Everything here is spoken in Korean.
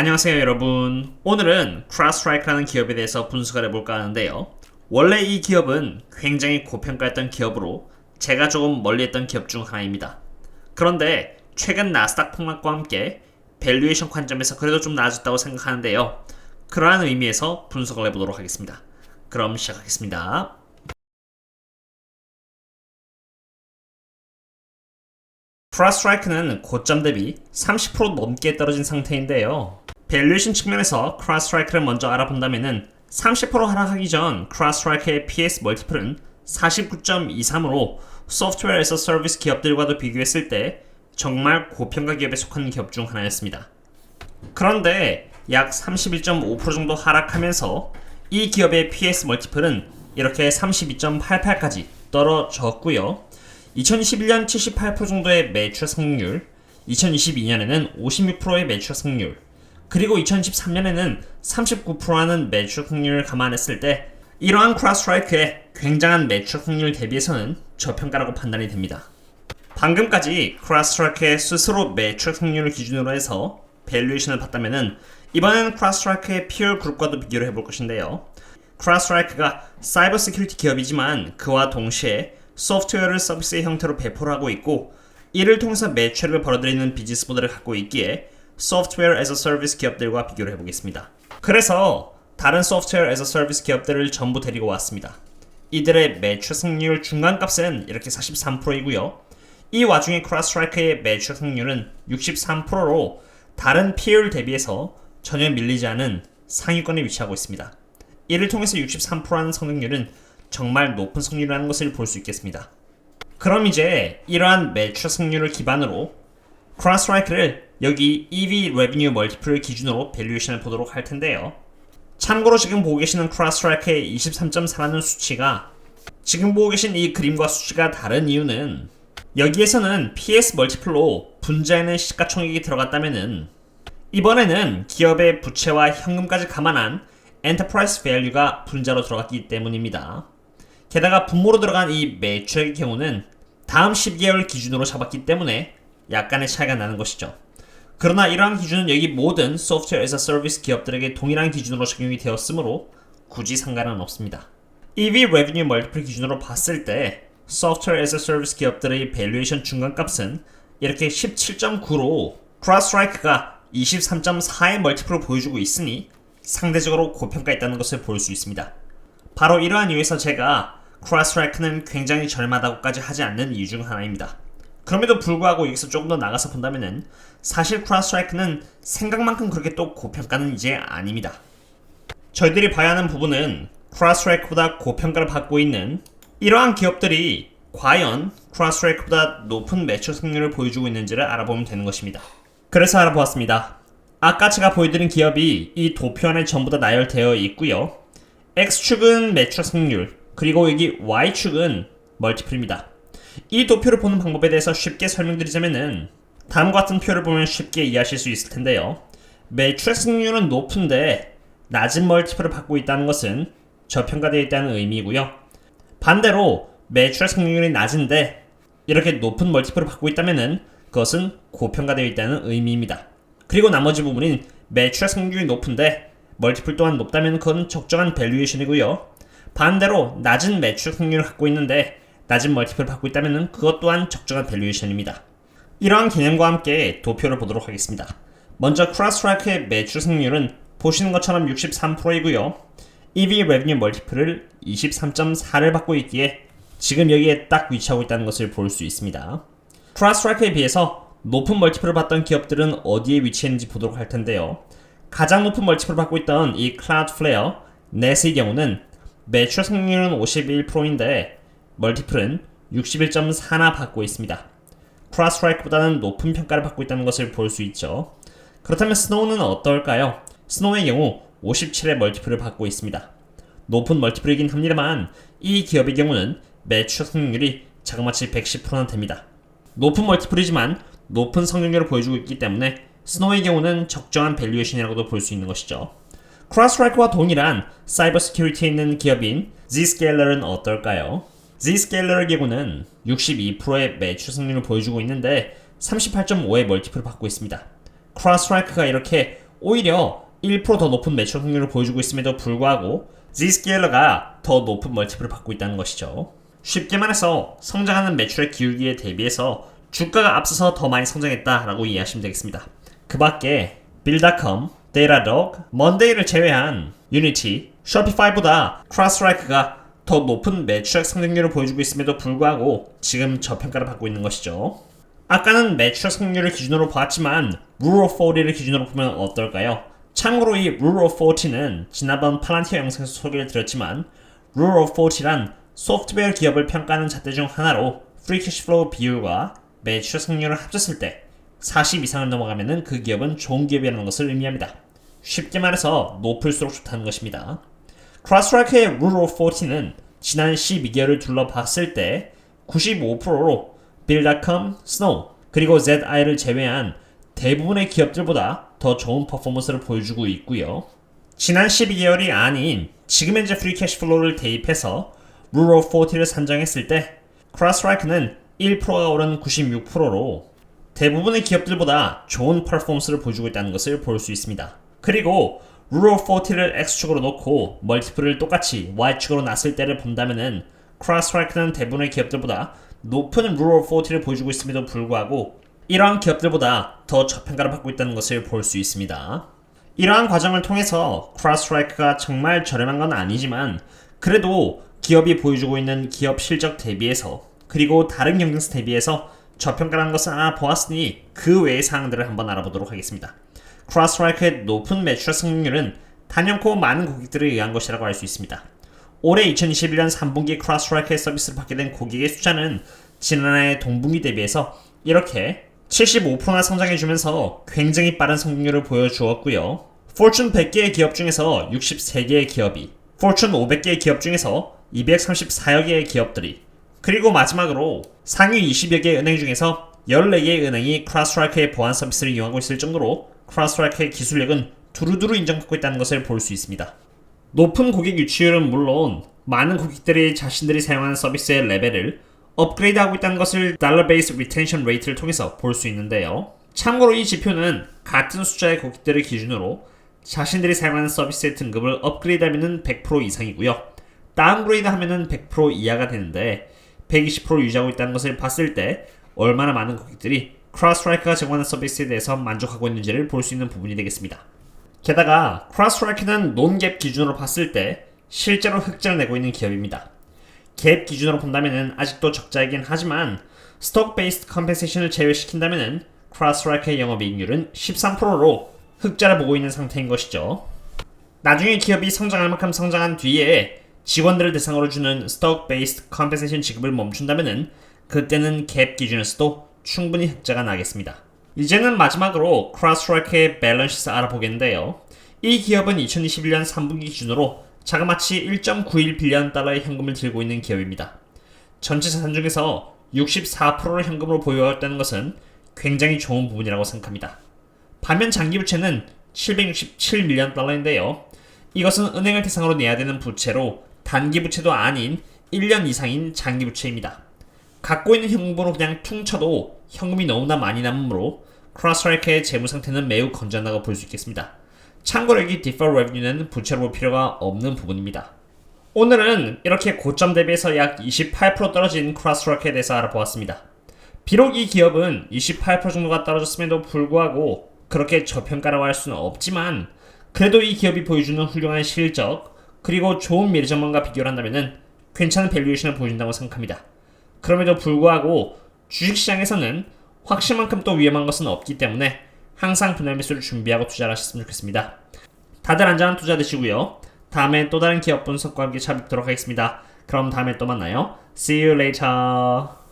안녕하세요 여러분. 오늘은 크라스트라이크라는 기업에 대해서 분석을 해볼까 하는데요. 원래 이 기업은 굉장히 고평가했던 기업으로 제가 조금 멀리했던 기업 중 하나입니다. 그런데 최근 나스닥 폭락과 함께 밸류에이션 관점에서 그래도 좀 나아졌다고 생각하는데요. 그러한 의미에서 분석을 해보도록 하겠습니다. 그럼 시작하겠습니다 크라스트라이크는 고점 대비 30% 넘게 떨어진 상태인데요. 밸류에이션 측면에서 크라스트라이크를 먼저 알아본다면 은 30% 하락하기 전 크라스트라이크의 PS 멀티플은 49.23으로 소프트웨어 에서 서비스 기업들과도 비교했을 때 정말 고평가 기업에 속한 기업 중 하나였습니다. 그런데 약 31.5% 정도 하락하면서 이 기업의 PS 멀티플은 이렇게 32.88까지 떨어졌고요. 2021년 78% 정도의 매출 성공률, 2022년에는 56%의 매출 성공률, 그리고 2013년에는 39%라는 매출 성공률을 감안했을 때 이러한 크라스트라이크의 굉장한 매출 성공률 대비해서는 저평가라고 판단이 됩니다. 방금까지 크라스트라이크의 스스로 매출 성공률을 기준으로 해서 밸류에이션을 봤다면은 이번에는 크라스트라이크의 피어 그룹과도 비교를 해볼 것인데요. 크라스트라이크가 사이버 시큐리티 기업이지만 그와 동시에 소프트웨어를 서비스의 형태로 배포를 하고 있고 이를 통해서 매출을 벌어들이는 비즈니스 모델을 갖고 있기에 소프트웨어 as a 서비스 기업들과 비교를 해보겠습니다. 그래서 다른 소프트웨어 as a 서비스 기업들을 전부 데리고 왔습니다. 이들의 매출 승률 중간값은 이렇게 43%이고요. 이 와중에 크라스트라이크의 매출 승률은 63%로 다른 PL 대비해서 전혀 밀리지 않은 상위권에 위치하고 있습니다. 이를 통해서 63%라는 성능률은 정말 높은 승률이라는 것을 볼 수 있겠습니다. 그럼 이제 이러한 매출 승률을 기반으로 크라스트라이크를 여기 EV 레비뉴 멀티플을 기준으로 밸류에이션을 보도록 할 텐데요. 참고로 지금 보고 계시는 크라스트라이크의 23.4라는 수치가 지금 보고 계신 이 그림과 수치가 다른 이유는 여기에서는 PS 멀티플로 분자에는 시가총액이 들어갔다면은 이번에는 기업의 부채와 현금까지 감안한 엔터프라이즈 밸류가 분자로 들어갔기 때문입니다. 게다가 분모로 들어간 이 매출액의 경우는 다음 12개월 기준으로 잡았기 때문에 약간의 차이가 나는 것이죠. 그러나 이러한 기준은 여기 모든 소프트웨어 에서 서비스 기업들에게 동일한 기준으로 적용이 되었으므로 굳이 상관은 없습니다. EV revenue multiple 기준으로 봤을 때 소프트웨어 에서 서비스 기업들의 밸류에이션 중간값은 이렇게 17.9로 크라스트라이크가 23.4의 멀티플을 보여주고 있으니 상대적으로 고평가했다는 것을 볼 수 있습니다. 바로 이러한 이유에서 제가 크라스트라이크는 굉장히 저렴하다고까지 하지 않는 이유 중 하나입니다. 그럼에도 불구하고 여기서 조금 더 나가서 본다면은 사실 크라스트라이크는 생각만큼 그렇게 또 고평가는 이제 아닙니다. 저희들이 봐야 하는 부분은 크라스트라이크보다 고평가를 받고 있는 이러한 기업들이 과연 크라스트라이크보다 높은 매출 승률을 보여주고 있는지를 알아보면 되는 것입니다. 그래서 알아보았습니다. 아까 제가 보여드린 기업이 이 도표 안에 전부 다 나열되어 있고요. X축은 매출 승률, 그리고 여기 Y축은 멀티플입니다. 이 도표를 보는 방법에 대해서 쉽게 설명드리자면은 다음과 같은 표를 보면 쉽게 이해하실 수 있을 텐데요. 매출 승률은 높은데 낮은 멀티플을 받고 있다는 것은 저평가되어 있다는 의미고요. 반대로 매출 승률이 낮은데 이렇게 높은 멀티플을 받고 있다면은 그것은 고평가되어 있다는 의미입니다. 그리고 나머지 부분인 매출 승률이 높은데 멀티플 또한 높다면 그건 적정한 밸류에이션이고요. 반대로 낮은 매출 승률을 갖고 있는데 낮은 멀티플을 받고 있다면 그것 또한 적정한 밸류에이션입니다. 이러한 개념과 함께 도표를 보도록 하겠습니다. 먼저 크라스트라이크의 매출 승률은 보시는 것처럼 63%이고요. EV 레비뉴 멀티플을 23.4를 받고 있기에 지금 여기에 딱 위치하고 있다는 것을 볼 수 있습니다. 크라스트라이크에 비해서 높은 멀티플을 받던 기업들은 어디에 위치했는지 보도록 할 텐데요. 가장 높은 멀티플을 받고 있던 이 클라우드 플레어, 넷의 경우는 매출 승률은 51%인데 멀티플은 61.4나 받고 있습니다. 크라스트라이크보다는 높은 평가를 받고 있다는 것을 볼 수 있죠. 그렇다면 스노우는 어떨까요? 스노우의 경우 57의 멀티플을 받고 있습니다. 높은 멀티플이긴 합니다만 이 기업의 경우는 매출 성능률이 자그마치 110%나 됩니다. 높은 멀티플이지만 높은 성능률을 보여주고 있기 때문에 스노우의 경우는 적정한 밸류에이션이라고도 볼 수 있는 것이죠. 크라스트라이크와 동일한 사이버 시큐리티에 있는 기업인 Zscaler은 어떨까요? Zscaler의 경우는 62%의 매출 승률을 보여주고 있는데 38.5의 멀티플을 받고 있습니다. 크라스트라이크가 이렇게 오히려 1%더 높은 매출 확률을 보여주고 있음에도 불구하고 Zscaler가 더 높은 멀티플을 받고 있다는 것이죠. 쉽게 말해서 성장하는 매출의 기울기에 대비해서 주가가 앞서서 더 많이 성장했다라고 이해하시면 되겠습니다. 그 밖에 Datadog, Monday를 제외한 Unity, Shopify보다 CrowdStrike가 더 높은 매출액 성장률을 보여주고 있음에도 불구하고 지금 저평가를 받고 있는 것이죠. 아까는 매출액 성장률을 기준으로 보았지만 Rule of 40를 기준으로 보면 어떨까요? 참고로 이 Rule of 40는 지난번 팔란티어 영상에서 소개를 드렸지만 Rule of 40란 소프트웨어 기업을 평가하는 잣대 중 하나로 프리 캐시플로우 비율과 매출 성률을 합쳤을 때 40 이상을 넘어가면은 그 기업은 좋은 기업이라는 것을 의미합니다. 쉽게 말해서 높을수록 좋다는 것입니다. 크라스트라이크의 Rule of 40는 지난 12개월을 둘러봤을 때 95%로 Bill.com, Snow, 그리고 ZI를 제외한 대부분의 기업들보다 더 좋은 퍼포먼스를 보여주고 있고요. 지난 12개월이 아닌 지금 현재 프리 캐시플로우를 대입해서 Rule of 40를 산정했을 때 크라스트라이크는 1%가 오른 96%로 대부분의 기업들보다 좋은 퍼포먼스를 보여주고 있다는 것을 볼 수 있습니다. 그리고 of 40를 X축으로 놓고 멀티플을 똑같이 Y축으로 놨을 때를 본다면은 크라스트라이크는 대부분의 기업들보다 높은 of 40를 보여주고 있음에도 불구하고 이러한 기업들보다 더 저평가를 받고 있다는 것을 볼 수 있습니다. 이러한 과정을 통해서 크라스트라이크가 정말 저렴한 건 아니지만 그래도 기업이 보여주고 있는 기업 실적 대비해서 그리고 다른 경쟁사 대비해서 저평가라는 것을 알아보았으니 그 외의 사항들을 한번 알아보도록 하겠습니다. 크라스트라이크의 높은 매출 성공률은 단연코 많은 고객들에 의한 것이라고 할 수 있습니다. 올해 2021년 3분기 크라스트라이크의 서비스를 받게 된 고객의 숫자는 지난해 동분기 대비해서 이렇게 75%나 성장해주면서 굉장히 빠른 성공률을 보여주었고요. 포춘 100개의 기업 중에서 63개의 기업이, 포춘 500개의 기업 중에서 234여 개의 기업들이, 그리고 마지막으로 상위 20여 개의 은행 중에서 14개의 은행이 크라스트라이크의 보안 서비스를 이용하고 있을 정도로 크라스트라이크의 기술력은 두루두루 인정받고 있다는 것을 볼 수 있습니다. 높은 고객 유치율은 물론 많은 고객들이 자신들이 사용하는 서비스의 레벨을 업그레이드하고 있다는 것을 달러 베이스 리텐션 레이트를 통해서 볼 수 있는데요. 참고로 이 지표는 같은 숫자의 고객들을 기준으로 자신들이 사용하는 서비스의 등급을 업그레이드하면 100% 이상이고요. 다운그레이드 하면 100% 이하가 되는데 120% 유지하고 있다는 것을 봤을 때 얼마나 많은 고객들이 크라스트라이크가 제공하는 서비스에 대해서 만족하고 있는지를 볼 수 있는 부분이 되겠습니다. 게다가 크라스트라이크는 논갭 기준으로 봤을 때 실제로 흑자를 내고 있는 기업입니다. 갭 기준으로 본다면 아직도 적자이긴 하지만 스톡 베이스드 컴펜세이션을 제외시킨다면 크라스트라이크의 영업이익률은 13%로 흑자를 보고 있는 상태인 것이죠. 나중에 기업이 성장할 만큼 성장한 뒤에 직원들을 대상으로 주는 스톡 베이스드 컴펜세이션 지급을 멈춘다면 그때는 갭 기준에서도 충분히 흑자가 나겠습니다. 이제는 마지막으로 크라스트라이크의 밸런시스 알아보겠는데요. 이 기업은 2021년 3분기 기준으로 자그마치 1.91 빌리언 달러의 현금을 들고 있는 기업입니다. 전체 자산 중에서 64%를 현금으로 보유하였다는 것은 굉장히 좋은 부분이라고 생각합니다. 반면 장기 부채는 767밀리언 달러인데요. 이것은 은행을 대상으로 내야 되는 부채로 단기 부채도 아닌 1년 이상인 장기 부채입니다. 갖고 있는 현금으로 그냥 퉁쳐도 현금이 너무나 많이 남으므로 크라스트라이크의 재무 상태는 매우 건전하다고 볼 수 있겠습니다. 참고로 여기 defer revenue는 부채로 볼 필요가 없는 부분입니다. 오늘은 이렇게 고점 대비해서 약 28% 떨어진 크라스트라이크에 대해서 알아보았습니다. 비록 이 기업은 28% 정도가 떨어졌음에도 불구하고 그렇게 저평가라고 할 수는 없지만 그래도 이 기업이 보여주는 훌륭한 실적 그리고 좋은 미래 전망과 비교를 한다면 괜찮은 밸류에이션을 보여준다고 생각합니다. 그럼에도 불구하고 주식시장에서는 확실만큼 또 위험한 것은 없기 때문에 항상 분할 매수를 준비하고 투자를 하셨으면 좋겠습니다. 다들 안전한 투자 되시고요. 다음에 또 다른 기업 분석과 함께 찾아뵙도록 하겠습니다. 그럼 다음에 또 만나요. See you later.